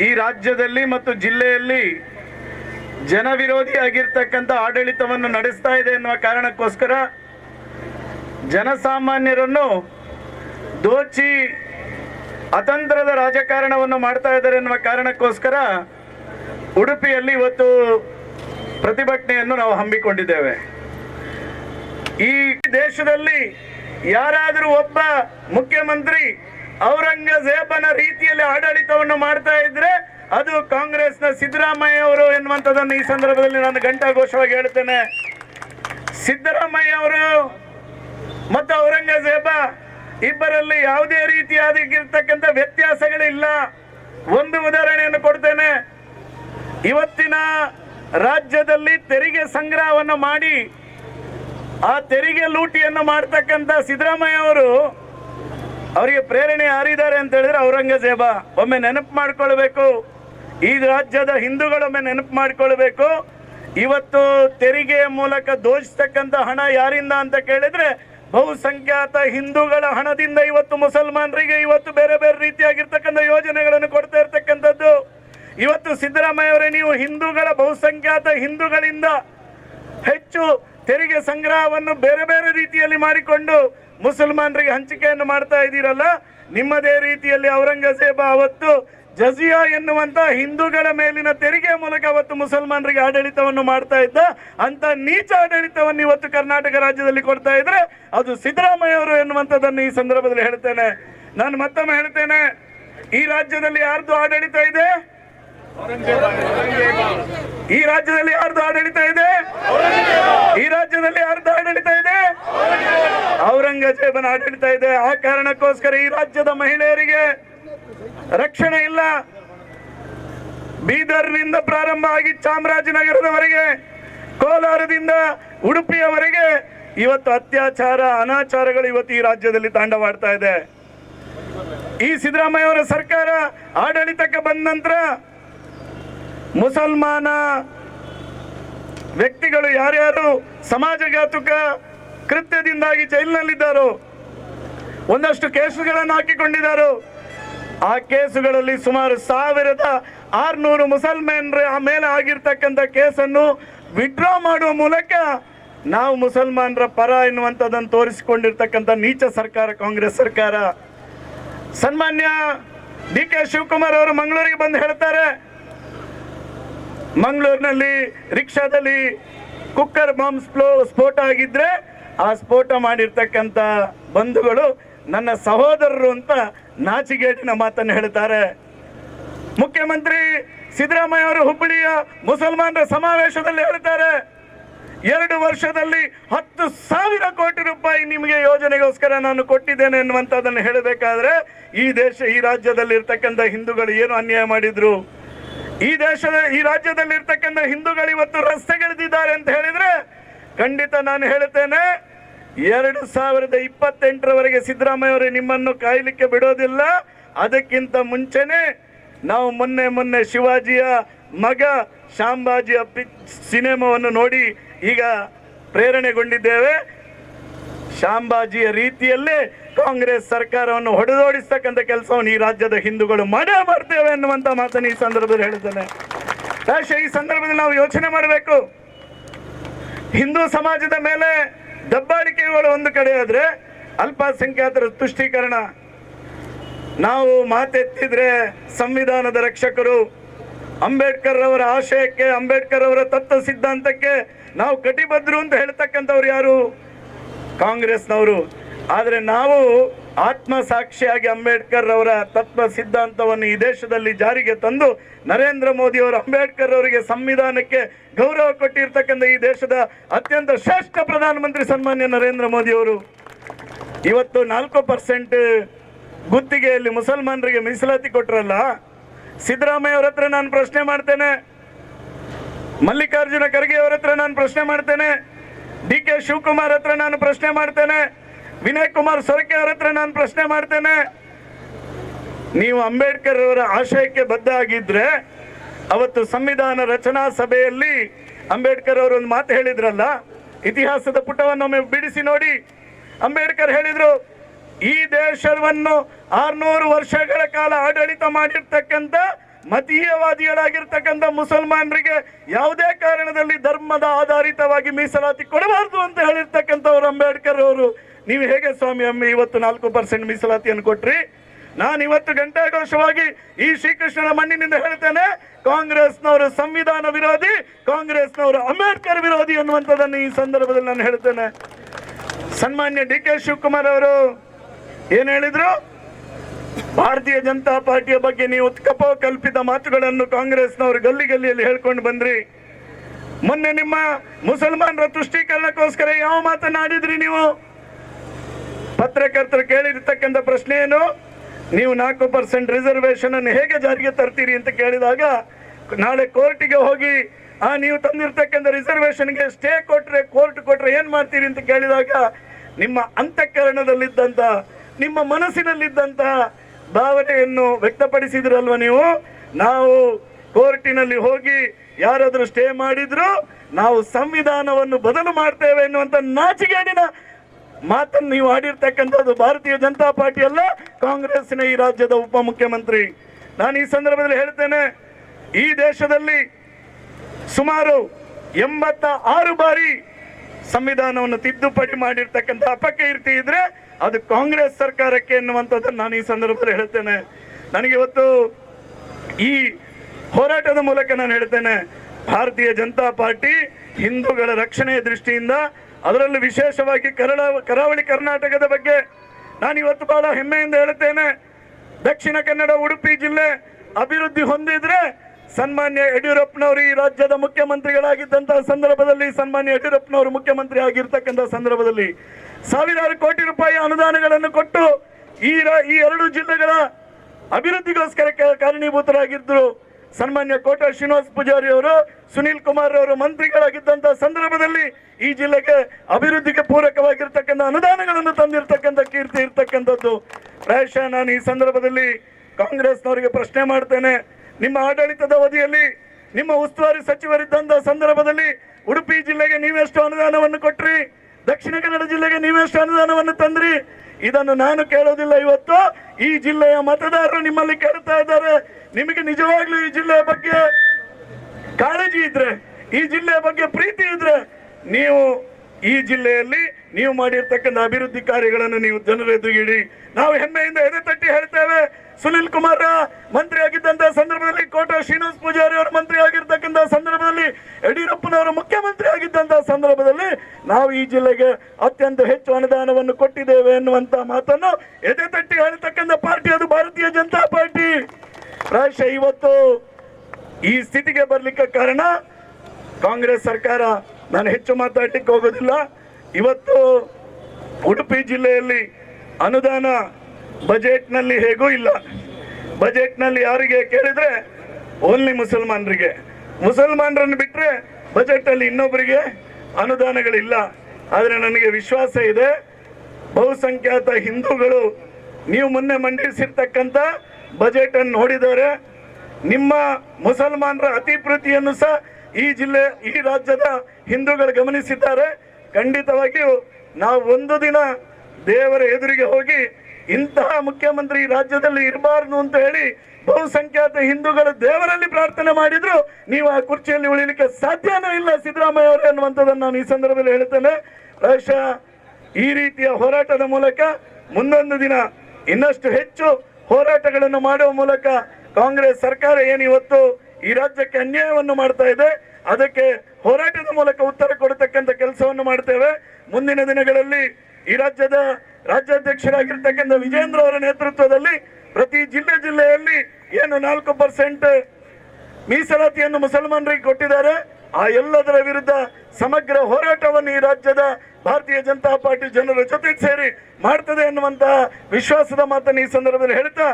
ಈ ರಾಜ್ಯದಲ್ಲಿ ಮತ್ತು ಜಿಲ್ಲೆಯಲ್ಲಿ ಜನವಿರೋಧಿ ಆಗಿರ್ತಕ್ಕಂಥ ಆಡಳಿತವನ್ನು ನಡೆಸ್ತಾ ಇದೆ ಎನ್ನುವ ಕಾರಣಕ್ಕೋಸ್ಕರ ಜನಸಾಮಾನ್ಯರನ್ನು ದೋಚಿ ಅತಂತ್ರದ ರಾಜಕಾರಣವನ್ನು ಮಾಡ್ತಾ ಇದ್ದಾರೆ ಎನ್ನುವ ಕಾರಣಕ್ಕೋಸ್ಕರ ಉಡುಪಿಯಲ್ಲಿ ಇವತ್ತು ಪ್ರತಿಭಟನೆಯನ್ನು ನಾವು ಹಮ್ಮಿಕೊಂಡಿದ್ದೇವೆ. ಈ ದೇಶದಲ್ಲಿ ಯಾರಾದರೂ ಒಬ್ಬ ಮುಖ್ಯಮಂತ್ರಿ ಔರಂಗಜೇಬನ ರೀತಿಯಲ್ಲಿ ಆಡಳಿತವನ್ನು ಮಾಡ್ತಾ ಇದ್ರೆ ಅದು ಕಾಂಗ್ರೆಸ್ನ ಸಿದ್ದರಾಮಯ್ಯ ಅವರು ಎನ್ನುವಂಥದ್ದನ್ನು ಈ ಸಂದರ್ಭದಲ್ಲಿ ನಾನು ಘಂಟಾಘೋಷವಾಗಿ ಹೇಳ್ತೇನೆ ಸಿದ್ದರಾಮಯ್ಯ ಅವರು ಮತ್ತು ಔರಂಗಜೇಬ ಇಬ್ಬರಲ್ಲಿ ಯಾವುದೇ ರೀತಿಯಾಗಿರ್ತಕ್ಕಂಥ ವ್ಯತ್ಯಾಸಗಳಿಲ್ಲ. ಒಂದು ಉದಾಹರಣೆಯನ್ನು ಕೊಡ್ತೇನೆ. ಇವತ್ತಿನ ರಾಜ್ಯದಲ್ಲಿ ತೆರಿಗೆ ಸಂಗ್ರಹವನ್ನು ಮಾಡಿ ಆ ತೆರಿಗೆ ಲೂಟಿಯನ್ನು ಮಾಡ್ತಕ್ಕಂಥ ಸಿದ್ದರಾಮಯ್ಯ ಅವರು ಅವರಿಗೆ ಪ್ರೇರಣೆ ಯಾರಿದ್ದಾರೆ ಅಂತ ಹೇಳಿದ್ರೆ ಔರಂಗಜೇಬ. ಒಮ್ಮೆ ನೆನಪು ಮಾಡ್ಕೊಳ್ಬೇಕು. ಈ ರಾಜ್ಯದ ಹಿಂದೂಗಳೊಮ್ಮೆ ನೆನಪು ಮಾಡ್ಕೊಳ್ಬೇಕು. ಇವತ್ತು ತೆರಿಗೆಯ ಮೂಲಕ ದೋಷಿಸ್ತಕ್ಕಂತ ಹಣ ಯಾರಿಂದ ಅಂತ ಕೇಳಿದ್ರೆ ಬಹುಸಂಖ್ಯಾತ ಹಿಂದೂಗಳ ಹಣದಿಂದ ಇವತ್ತು ಮುಸಲ್ಮಾನರಿಗೆ ಇವತ್ತು ಬೇರೆ ಬೇರೆ ರೀತಿಯಾಗಿರ್ತಕ್ಕಂಥ ಯೋಜನೆಗಳನ್ನು ಕೊಡ್ತಾ ಇರ್ತಕ್ಕಂಥದ್ದು. ಇವತ್ತು ಸಿದ್ದರಾಮಯ್ಯ ಅವರೇ, ನೀವು ಹಿಂದೂಗಳ ಬಹುಸಂಖ್ಯಾತ ಹಿಂದೂಗಳಿಂದ ಹೆಚ್ಚು ತೆರಿಗೆ ಸಂಗ್ರಹವನ್ನು ಬೇರೆ ಬೇರೆ ರೀತಿಯಲ್ಲಿ ಮಾಡಿಕೊಂಡು ಮುಸಲ್ಮಾನರಿಗೆ ಹಂಚಿಕೆಯನ್ನು ಮಾಡ್ತಾ ಇದ್ದೀರಲ್ಲ, ನಿಮ್ಮದೇ ರೀತಿಯಲ್ಲಿ ಔರಂಗಜೇಬ ಅವತ್ತು ಜಜಿಯಾ ಎನ್ನುವಂತ ಹಿಂದೂಗಳ ಮೇಲಿನ ತೆರಿಗೆ ಮೂಲಕ ಅವತ್ತು ಮುಸಲ್ಮಾನರಿಗೆ ಆಡಳಿತವನ್ನು ಮಾಡ್ತಾ ಇದ್ದ, ಅಂತ ನೀಚ ಆಡಳಿತವನ್ನು ಇವತ್ತು ಕರ್ನಾಟಕ ರಾಜ್ಯದಲ್ಲಿ ಕೊಡ್ತಾ ಇದ್ರೆ ಅದು ಸಿದ್ದರಾಮಯ್ಯ ಅವರು ಎನ್ನುವಂಥದ್ದನ್ನು ಈ ಸಂದರ್ಭದಲ್ಲಿ ಹೇಳ್ತೇನೆ. ನಾನು ಮತ್ತೊಮ್ಮೆ ಹೇಳ್ತೇನೆ, ಈ ರಾಜ್ಯದಲ್ಲಿ ಯಾರ್ದು ಆಡಳಿತ ಇದೆ? ಈ ರಾಜ್ಯದಲ್ಲಿ ಅರ್ಧ ಆಡಳಿತ ಇದೆ. ಈ ರಾಜ್ಯದಲ್ಲಿ ಅರ್ಧ ಆಡಳಿತ ಇದೆ. ಔರಂಗಜೇಬನ ಆಡಳಿತ ಇದೆ. ಆ ಕಾರಣಕ್ಕೋಸ್ಕರ ಈ ರಾಜ್ಯದ ಮಹಿಳೆಯರಿಗೆ ರಕ್ಷಣೆ ಇಲ್ಲ. ಬೀದರ್ನಿಂದ ಪ್ರಾರಂಭ ಆಗಿ ಚಾಮರಾಜನಗರದವರೆಗೆ, ಕೋಲಾರದಿಂದ ಉಡುಪಿಯವರೆಗೆ ಇವತ್ತು ಅತ್ಯಾಚಾರ, ಅನಾಚಾರಗಳು ಇವತ್ತು ಈ ರಾಜ್ಯದಲ್ಲಿ ತಾಂಡವಾಡ್ತಾ ಇದೆ. ಈ ಸಿದ್ದರಾಮಯ್ಯ ಅವರ ಸರ್ಕಾರ ಆಡಳಿತಕ್ಕೆ ಬಂದ ನಂತರ ಮುಸಲ್ಮಾನ ವ್ಯಕ್ತಿಗಳು ಯಾರ್ಯಾರು ಸಮಾಜಘಾತುಕ ಕೃತ್ಯದಿಂದಾಗಿ ಜೈಲಿನಲ್ಲಿದ್ದಾರೋ, ಒಂದಷ್ಟು ಕೇಸುಗಳನ್ನು ಹಾಕಿಕೊಂಡಿದ್ದಾರೋ, ಆ ಕೇಸುಗಳಲ್ಲಿ ಸುಮಾರು ಸಾವಿರದ ಆರ್ನೂರು ಮುಸಲ್ಮಾನರ ಮೇಲೆ ಆಗಿರ್ತಕ್ಕಂಥ ಕೇಸನ್ನು ವಿಡ್ರಾ ಮಾಡುವ ಮೂಲಕ ನಾವು ಮುಸಲ್ಮಾನರ ಪರ ಎನ್ನುವಂಥದ್ದನ್ನು ತೋರಿಸಿಕೊಂಡಿರ್ತಕ್ಕಂಥ ನೀಚ ಸರ್ಕಾರ, ಕಾಂಗ್ರೆಸ್ ಸರ್ಕಾರ. ಸನ್ಮಾನ್ಯ ಡಿ ಕೆ ಶಿವಕುಮಾರ್ ಅವರು ಮಂಗಳೂರಿಗೆ ಬಂದು ಹೇಳ್ತಾರೆ ಮಂಗಳೂರಿನಲ್ಲಿ ರಿಕ್ಷಾದಲ್ಲಿ ಕುಕ್ಕರ್ ಬಾಂಬ್ ಸ್ಫೋ, ಸ್ಫೋಟ ಆಗಿದ್ರೆ ಆ ಸ್ಫೋಟ ಮಾಡಿರ್ತಕ್ಕಂಥ ಬಂಧುಗಳು ನನ್ನ ಸಹೋದರರು ಅಂತ ನಾಚಿಗೇಟಿನ ಮಾತನ್ನು ಹೇಳ್ತಾರೆ. ಮುಖ್ಯಮಂತ್ರಿ ಸಿದ್ದರಾಮಯ್ಯ ಅವರು ಹುಬ್ಬಳ್ಳಿಯ ಮುಸಲ್ಮಾನರ ಸಮಾವೇಶದಲ್ಲಿ ಹೇಳ್ತಾರೆ, ಎರಡು ವರ್ಷದಲ್ಲಿ ಹತ್ತು ಸಾವಿರ ಕೋಟಿ ರೂಪಾಯಿ ನಿಮಗೆ ಯೋಜನೆಗೋಸ್ಕರ ನಾನು ಕೊಟ್ಟಿದ್ದೇನೆ ಎನ್ನುವಂಥದ್ದನ್ನು ಹೇಳಬೇಕಾದ್ರೆ ಈ ದೇಶ, ಈ ರಾಜ್ಯದಲ್ಲಿ ಇರ್ತಕ್ಕಂಥ ಹಿಂದೂಗಳು ಏನು ಅನ್ಯಾಯ ಮಾಡಿದ್ರು? ಈ ದೇಶದ, ಈ ರಾಜ್ಯದಲ್ಲಿ ಇರ್ತಕ್ಕಂಥ ಹಿಂದೂಗಳು ಇವತ್ತು ರಸ್ತೆಗಿಳಿದಿದ್ದಾರೆ ಅಂತ ಹೇಳಿದ್ರೆ ಖಂಡಿತ ನಾನು ಹೇಳುತ್ತೇನೆ, ಎರಡು ಸಾವಿರದ ಇಪ್ಪತ್ತೆಂಟರವರೆಗೆ ಸಿದ್ದರಾಮಯ್ಯ ಅವರು ನಿಮ್ಮನ್ನು ಕಾಯಲಿಕ್ಕೆ ಬಿಡೋದಿಲ್ಲ. ಅದಕ್ಕಿಂತ ಮುಂಚೆನೆ ನಾವು ಮೊನ್ನೆ ಮೊನ್ನೆ ಶಿವಾಜಿಯ ಮಗ ಶಾಂಬಾಜಿಯ ಪಿಕ್ ಸಿನಿಮಾವನ್ನು ನೋಡಿ ಈಗ ಪ್ರೇರಣೆಗೊಂಡಿದ್ದೇವೆ. ಶಾಂಬಾಜಿಯ ರೀತಿಯಲ್ಲೇ ಕಾಂಗ್ರೆಸ್ ಸರ್ಕಾರವನ್ನು ಹೊಡೆದೋಡಿಸ್ತಕ್ಕಂಥ ಕೆಲಸವನ್ನು ಈ ರಾಜ್ಯದ ಹಿಂದೂಗಳು ಮಾಡೇ ಬರ್ತೇವೆ ಅನ್ನುವಂಥ ಮಾತನ್ನು ಈ ಸಂದರ್ಭದಲ್ಲಿ ಹೇಳ್ತೇನೆ ರಾಷ್ಟ್ರ, ಈ ಸಂದರ್ಭದಲ್ಲಿ ನಾವು ಯೋಚನೆ ಮಾಡಬೇಕು. ಹಿಂದೂ ಸಮಾಜದ ಮೇಲೆ ದಬ್ಬಾಳಿಕೆಗಳು ಒಂದು ಕಡೆ ಆದ್ರೆ ಅಲ್ಪಸಂಖ್ಯಾತರ ತುಷ್ಟೀಕರಣ. ನಾವು ಮಾತೆತ್ತಿದ್ರೆ ಸಂವಿಧಾನದ ರಕ್ಷಕರು. ಅಂಬೇಡ್ಕರ್ ಅವರ ಆಶಯಕ್ಕೆ, ಅಂಬೇಡ್ಕರ್ ಅವರ ತತ್ವ ಸಿದ್ಧಾಂತಕ್ಕೆ ನಾವು ಕಟಿಬದ್ರು ಅಂತ ಹೇಳ್ತಕ್ಕಂಥವ್ರು ಯಾರು? ಕಾಂಗ್ರೆಸ್ನವರು. ಆದರೆ ನಾವು ಆತ್ಮಸಾಕ್ಷಿಯಾಗಿ ಅಂಬೇಡ್ಕರ್ ಅವರ ತತ್ವ ಸಿದ್ಧಾಂತವನ್ನು ಈ ದೇಶದಲ್ಲಿ ಜಾರಿಗೆ ತಂದು ನರೇಂದ್ರ ಮೋದಿ ಅವರು ಅಂಬೇಡ್ಕರ್ ಅವರಿಗೆ ಸಂವಿಧಾನಕ್ಕೆ ಗೌರವ ಕೊಟ್ಟಿರ್ತಕ್ಕಂಥ ಈ ದೇಶದ ಅತ್ಯಂತ ಶ್ರೇಷ್ಠ ಪ್ರಧಾನಮಂತ್ರಿ ಸನ್ಮಾನ್ಯ ನರೇಂದ್ರ ಮೋದಿ ಅವರು ಇವತ್ತು ನಾಲ್ಕು ಪರ್ಸೆಂಟ್ ಗುತ್ತಿಗೆಯಲ್ಲಿ ಮುಸಲ್ಮಾನರಿಗೆ ಮೀಸಲಾತಿ ಕೊಟ್ಟರಲ್ಲ ಸಿದ್ದರಾಮಯ್ಯ ಅವ್ರ ಹತ್ರ ನಾನು ಪ್ರಶ್ನೆ ಮಾಡ್ತೇನೆ. ಮಲ್ಲಿಕಾರ್ಜುನ ಖರ್ಗೆ ಅವರ ಹತ್ರ ನಾನು ಪ್ರಶ್ನೆ ಮಾಡ್ತೇನೆ. ಡಿ ಕೆ ಶಿವಕುಮಾರ್ ಹತ್ರ ನಾನು ಪ್ರಶ್ನೆ ಮಾಡ್ತೇನೆ. ವಿನಯ್ ಕುಮಾರ್ ಸೊರಕೆ ಅವರ ಹತ್ರ ನಾನು ಪ್ರಶ್ನೆ ಮಾಡ್ತೇನೆ. ನೀವು ಅಂಬೇಡ್ಕರ್ ಅವರ ಆಶಯಕ್ಕೆ ಬದ್ಧ ಆಗಿದ್ರೆ ಅವತ್ತು ಸಂವಿಧಾನ ರಚನಾ ಸಭೆಯಲ್ಲಿ ಅಂಬೇಡ್ಕರ್ ಅವರು ಒಂದು ಮಾತು ಹೇಳಿದ್ರಲ್ಲ, ಇತಿಹಾಸದ ಪುಟವನ್ನೊಮ್ಮೆ ಬಿಡಿಸಿ ನೋಡಿ. ಅಂಬೇಡ್ಕರ್ ಹೇಳಿದ್ರು, ಈ ದೇಶವನ್ನು ಆರ್ನೂರು ವರ್ಷಗಳ ಕಾಲ ಆಡಳಿತ ಮಾಡಿರ್ತಕ್ಕಂಥ ಮತೀಯವಾದಿಗಳಾಗಿರ್ತಕ್ಕಂಥ ಮುಸಲ್ಮಾನರಿಗೆ ಯಾವುದೇ ಕಾರಣದಲ್ಲಿ ಧರ್ಮದ ಆಧಾರಿತವಾಗಿ ಮೀಸಲಾತಿ ಕೊಡಬಾರದು ಅಂತ ಹೇಳಿರ್ತಕ್ಕಂಥವ್ರು ಅಂಬೇಡ್ಕರ್ ಅವರು. ನೀವು ಹೇಗೆ ಸ್ವಾಮಿ ಅಮ್ಮಿ ಇವತ್ತು ನಾಲ್ಕು ಪರ್ಸೆಂಟ್ ಮೀಸಲಾತಿಯನ್ನು ಕೊಟ್ರಿ? ನಾನು ಇವತ್ತು ಗಂಟಾಘೋಷವಾಗಿ ಈ ಶ್ರೀಕೃಷ್ಣನ ಮಣ್ಣಿನಿಂದ ಹೇಳ್ತೇನೆ, ಕಾಂಗ್ರೆಸ್ನವರು ಸಂವಿಧಾನ ವಿರೋಧಿ, ಕಾಂಗ್ರೆಸ್ನವರು ಅಂಬೇಡ್ಕರ್ ವಿರೋಧಿ ಅನ್ನುವಂಥದ್ದನ್ನು ಈ ಸಂದರ್ಭದಲ್ಲಿ ನಾನು ಹೇಳ್ತೇನೆ. ಸನ್ಮಾನ್ಯ ಡಿ ಕೆ ಶಿವಕುಮಾರ್ ಅವರು ಏನು ಹೇಳಿದ್ರು? ಭಾರತೀಯ ಜನತಾ ಪಾರ್ಟಿಯ ಬಗ್ಗೆ ನೀವು ಕಲ್ಪಿತ ಮಾತುಗಳನ್ನು ಕಾಂಗ್ರೆಸ್ನವರು ಗಲ್ಲಿ ಗಲ್ಲಿಯಲ್ಲಿ ಹೇಳ್ಕೊಂಡು ಬಂದ್ರಿ. ಮೊನ್ನೆ ನಿಮ್ಮ ಮುಸಲ್ಮಾನರ ತುಷ್ಟೀಕರಣಕ್ಕೋಸ್ಕರ ಯಾವ ಮಾತನಾಡಿದ್ರಿ ನೀವು? ಪತ್ರಕರ್ತರು ಕೇಳಿರ್ತಕ್ಕಂಥ ಪ್ರಶ್ನೆ ಏನು ನೀವು ನಾಲ್ಕು ಪರ್ಸೆಂಟ್ ರಿಸರ್ವೇಶನ್ ಅನ್ನು ಹೇಗೆ ಜಾರಿಗೆ ತರ್ತೀರಿ ಅಂತ ಕೇಳಿದಾಗ, ನಾಳೆ ಕೋರ್ಟಿಗೆ ಹೋಗಿ, ಆ, ನೀವು ತಂದಿರ್ತಕ್ಕಂಥ ರಿಸರ್ವೇಶನ್ಗೆ ಸ್ಟೇ ಕೊಟ್ರೆ ಕೋರ್ಟ್ ಕೊಟ್ರೆ ಏನ್ ಮಾಡ್ತೀರಿ ಅಂತ ಕೇಳಿದಾಗ, ನಿಮ್ಮ ಅಂತಃಕರಣದಲ್ಲಿದ್ದಂತ ನಿಮ್ಮ ಮನಸ್ಸಿನಲ್ಲಿದ್ದಂತ ಭಾವನೆಯನ್ನು ವ್ಯಕ್ತಪಡಿಸಿದ್ರಲ್ವ ನೀವು? ನಾವು ಕೋರ್ಟಿನಲ್ಲಿ ಹೋಗಿ ಯಾರಾದರೂ ಸ್ಟೇ ಮಾಡಿದ್ರು, ನಾವು ಸಂವಿಧಾನವನ್ನು ಬದಲು ಮಾಡ್ತೇವೆ ಎನ್ನುವಂಥ ನಾಚಿಗೇಡಿನ ಮಾತನ್ನು ನೀವು ಆಡಿರ್ತಕ್ಕಂಥದ್ದು ಭಾರತೀಯ ಜನತಾ ಪಾರ್ಟಿ ಅಲ್ಲ, ಕಾಂಗ್ರೆಸ್ಸಿನ ಈ ರಾಜ್ಯದ ಉಪಮುಖ್ಯಮಂತ್ರಿ. ನಾನು ಈ ಸಂದರ್ಭದಲ್ಲಿ ಹೇಳ್ತೇನೆ, ಈ ದೇಶದಲ್ಲಿ ಸುಮಾರು ಎಂಬತ್ತ ಆರು ಬಾರಿ ಸಂವಿಧಾನವನ್ನು ತಿದ್ದುಪಡಿ ಮಾಡಿರ್ತಕ್ಕಂಥ ಅಪಕೀರ್ತಿ ಇದ್ರೆ ಅದು ಕಾಂಗ್ರೆಸ್ ಸರ್ಕಾರಕ್ಕೆ ಎನ್ನುವಂಥದ್ದನ್ನು ನಾನು ಈ ಸಂದರ್ಭದಲ್ಲಿ ಹೇಳ್ತೇನೆ. ನನಗೆ ಇವತ್ತು ಈ ಹೋರಾಟದ ಮೂಲಕ ನಾನು ಹೇಳ್ತೇನೆ, ಭಾರತೀಯ ಜನತಾ ಪಾರ್ಟಿ ಹಿಂದೂಗಳ ರಕ್ಷಣೆಯ ದೃಷ್ಟಿಯಿಂದ ಅದರಲ್ಲೂ ವಿಶೇಷವಾಗಿ ಕರಳ ಕರಾವಳಿ ಕರ್ನಾಟಕದ ಬಗ್ಗೆ ನಾನು ಇವತ್ತು ಬಹಳ ಹೆಮ್ಮೆಯಿಂದ ಹೇಳುತ್ತೇನೆ. ದಕ್ಷಿಣ ಕನ್ನಡ, ಉಡುಪಿ ಜಿಲ್ಲೆ ಅಭಿವೃದ್ಧಿ ಹೊಂದಿದ್ರೆ ಸನ್ಮಾನ್ಯ ಯಡಿಯೂರಪ್ಪನವರು ಈ ರಾಜ್ಯದ ಮುಖ್ಯಮಂತ್ರಿಗಳಾಗಿದ್ದಂತಹ ಸಂದರ್ಭದಲ್ಲಿ ಸನ್ಮಾನ್ಯ ಯಡಿಯೂರಪ್ಪನವರು ಮುಖ್ಯಮಂತ್ರಿ ಆಗಿರ್ತಕ್ಕಂಥ ಸಂದರ್ಭದಲ್ಲಿ ಸಾವಿರಾರು ಕೋಟಿ ರೂಪಾಯಿ ಅನುದಾನಗಳನ್ನು ಕೊಟ್ಟು ಈ ಈ ಎರಡು ಜಿಲ್ಲೆಗಳ ಅಭಿವೃದ್ಧಿಗೋಸ್ಕರ ಕಾರಣೀಭೂತರಾಗಿದ್ದರು ಸನ್ಮಾನ್ಯ ಕೋಟ ಶ್ರೀನಿವಾಸ್ ಪೂಜಾರಿ ಅವರು, ಸುನೀಲ್ ಕುಮಾರ್ ಅವರು ಮಂತ್ರಿಗಳಾಗಿದ್ದಂತಹ ಸಂದರ್ಭದಲ್ಲಿ ಈ ಜಿಲ್ಲೆಗೆ ಅಭಿವೃದ್ಧಿಗೆ ಪೂರಕವಾಗಿರ್ತಕ್ಕಂಥ ಅನುದಾನಗಳನ್ನು ತಂದಿರತಕ್ಕಂಥ ಕೀರ್ತಿ ಇರ್ತಕ್ಕಂಥದ್ದು. ಪ್ರಾಯಶಃ ನಾನು ಈ ಸಂದರ್ಭದಲ್ಲಿ ಕಾಂಗ್ರೆಸ್ನವರಿಗೆ ಪ್ರಶ್ನೆ ಮಾಡ್ತೇನೆ. ನಿಮ್ಮ ಆಡಳಿತದ ಅವಧಿಯಲ್ಲಿ ನಿಮ್ಮ ಉಸ್ತುವಾರಿ ಸಚಿವರಿದ್ದಂತಹ ಸಂದರ್ಭದಲ್ಲಿ ಉಡುಪಿ ಜಿಲ್ಲೆಗೆ ನೀವೆಷ್ಟು ಅನುದಾನವನ್ನು ಕೊಟ್ರಿ? ದಕ್ಷಿಣ ಕನ್ನಡ ಜಿಲ್ಲೆಗೆ ನೀವೆಷ್ಟು ಅನುದಾನವನ್ನು ತಂದ್ರಿ? ಇದನ್ನು ನಾನು ಕೇಳೋದಿಲ್ಲ ಇವತ್ತು. ಈ ಜಿಲ್ಲೆಯ ಮತದಾರರು ನಿಮ್ಮಲ್ಲಿ ಕೇಳ್ತಾ ಇದ್ದಾರೆ. ನಿಮಗೆ ನಿಜವಾಗ್ಲೂ ಈ ಜಿಲ್ಲೆಯ ಬಗ್ಗೆ ಕಾಳಜಿ ಇದ್ರೆ, ಈ ಜಿಲ್ಲೆಯ ಬಗ್ಗೆ ಪ್ರೀತಿ ಇದ್ರೆ, ನೀವು ಈ ಜಿಲ್ಲೆಯಲ್ಲಿ ನೀವು ಮಾಡಿರ್ತಕ್ಕಂಥ ಅಭಿವೃದ್ಧಿ ಕಾರ್ಯಗಳನ್ನು ನೀವು ಜನರ ಎದುರುಗಿಡಿ. ನಾವು ಹೆಮ್ಮೆಯಿಂದ ಎದೆ ತಟ್ಟಿ ಹೇಳ್ತೇವೆ. ಸುನಿಲ್ ಕುಮಾರ್ ಮಂತ್ರಿ ಆಗಿದ್ದಂತಹ ಸಂದರ್ಭದಲ್ಲಿ ಕೋಟ ಶ್ರೀನಿವಾಸ್ ಪೂಜಾರಿ ಅವರು ಮಂತ್ರಿ ಆಗಿರ್ತಕ್ಕಂಥ ಸಂದರ್ಭದಲ್ಲಿ ಯಡಿಯೂರಪ್ಪನವರು ಮುಖ್ಯಮಂತ್ರಿ ಆಗಿದ್ದಂತಹ ಸಂದರ್ಭದಲ್ಲಿ ನಾವು ಈ ಜಿಲ್ಲೆಗೆ ಅತ್ಯಂತ ಹೆಚ್ಚು ಅನುದಾನವನ್ನು ಕೊಟ್ಟಿದ್ದೇವೆ ಎನ್ನುವಂತ ಮಾತನ್ನು ಎದೆ ತಟ್ಟಿ ಹೇಳ್ತಕ್ಕಂಥ ಪಾರ್ಟಿ ಅದು ಭಾರತೀಯ ಜನತಾ ಪಾರ್ಟಿ. ಪ್ರಾಯಶಃ ಇವತ್ತು ಈ ಸ್ಥಿತಿಗೆ ಬರ್ಲಿಕ್ಕೆ ಕಾರಣ ಕಾಂಗ್ರೆಸ್ ಸರ್ಕಾರ. ನಾನು ಹೆಚ್ಚು ಮಾತಾಡಲಿಕ್ಕೆ ಹೋಗೋದಿಲ್ಲ. ಇವತ್ತು ಉಡುಪಿ ಜಿಲ್ಲೆಯಲ್ಲಿ ಅನುದಾನ ಬಜೆಟ್ನಲ್ಲಿ ಹೇಗೂ ಇಲ್ಲ. ಬಜೆಟ್ನಲ್ಲಿ ಯಾರಿಗೆ ಕೇಳಿದ್ರೆ ಓನ್ಲಿ ಮುಸಲ್ಮಾನರಿಗೆ. ಮುಸಲ್ಮಾನರನ್ನು ಬಿಟ್ಟರೆ ಬಜೆಟಲ್ಲಿ ಇನ್ನೊಬ್ಬರಿಗೆ ಅನುದಾನಗಳಿಲ್ಲ. ಆದರೆ ನನಗೆ ವಿಶ್ವಾಸ ಇದೆ, ಬಹುಸಂಖ್ಯಾತ ಹಿಂದೂಗಳು ನೀವು ಮೊನ್ನೆ ಮಂಡಿಸಿರ್ತಕ್ಕಂಥ ಬಜೆಟ್ ಅನ್ನು ನೋಡಿದ್ದಾರೆ. ನಿಮ್ಮ ಮುಸಲ್ಮಾನರ ಅತಿಪ್ರೀತಿಯನ್ನು ಸಹ ಈ ಜಿಲ್ಲೆ, ಈ ರಾಜ್ಯದ ಹಿಂದೂಗಳು ಗಮನಿಸಿದ್ದಾರೆ. ಖಂಡಿತವಾಗಿಯೂ ನಾವು ಒಂದು ದಿನ ದೇವರ ಎದುರಿಗೆ ಹೋಗಿ ಇಂತಹ ಮುಖ್ಯಮಂತ್ರಿ ರಾಜ್ಯದಲ್ಲಿ ಇರಬಾರ್ದು ಅಂತ ಹೇಳಿ ಬಹುಸಂಖ್ಯಾತ ಹಿಂದೂಗಳು ದೇವರಲ್ಲಿ ಪ್ರಾರ್ಥನೆ ಮಾಡಿದ್ರು. ನೀವು ಆ ಕುರ್ಚಿಯಲ್ಲಿ ಉಳಿಲಿಕ್ಕೆ ಸಾಧ್ಯನೂ ಇಲ್ಲ ಸಿದ್ದರಾಮಯ್ಯ ಅವರೇ ಅನ್ನುವಂಥದ್ದನ್ನು ನಾನು ಈ ಸಂದರ್ಭದಲ್ಲಿ ಹೇಳ್ತೇನೆ. ಬಹುಶಃ ಈ ರೀತಿಯ ಹೋರಾಟದ ಮೂಲಕ ಮುಂದೊಂದು ದಿನ ಇನ್ನಷ್ಟು ಹೆಚ್ಚು ಹೋರಾಟಗಳನ್ನು ಮಾಡುವ ಮೂಲಕ ಕಾಂಗ್ರೆಸ್ ಸರ್ಕಾರ ಏನು ಇವತ್ತು ಈ ರಾಜ್ಯಕ್ಕೆ ಅನ್ಯಾಯವನ್ನು ಮಾಡ್ತಾ ಇದೆ. ಅದಕ್ಕೆ ಹೋರಾಟದ ಮೂಲಕ ಉತ್ತರ ಕೊಡತಕ್ಕಂಥ ಕೆಲಸವನ್ನು ಮಾಡ್ತೇವೆ. ಮುಂದಿನ ದಿನಗಳಲ್ಲಿ ಈ ರಾಜ್ಯದ ರಾಜ್ಯಾಧ್ಯಕ್ಷರಾಗಿರ್ತಕ್ಕಂಥ ವಿಜೇಂದ್ರ ಅವರ ನೇತೃತ್ವದಲ್ಲಿ ಪ್ರತಿ ಜಿಲ್ಲೆ ಜಿಲ್ಲೆಯಲ್ಲಿ ಏನು ನಾಲ್ಕು ಪರ್ಸೆಂಟ್ ಮೀಸಲಾತಿಯನ್ನು ಮುಸಲ್ಮಾನರಿಗೆ ಕೊಟ್ಟಿದ್ದಾರೆ. ಆ ಎಲ್ಲದರ ವಿರುದ್ಧ ಸಮಗ್ರ ಹೋರಾಟವನ್ನು ಈ ರಾಜ್ಯದ ಭಾರತೀಯ ಜನತಾ ಪಾರ್ಟಿ ಜನರ ಜೊತೆಗೆ ಸೇರಿ ಮಾಡ್ತದೆ ಎನ್ನುವಂತಹ ವಿಶ್ವಾಸದ ಮಾತನ್ನು ಈ ಸಂದರ್ಭದಲ್ಲಿ ಹೇಳ್ತಾ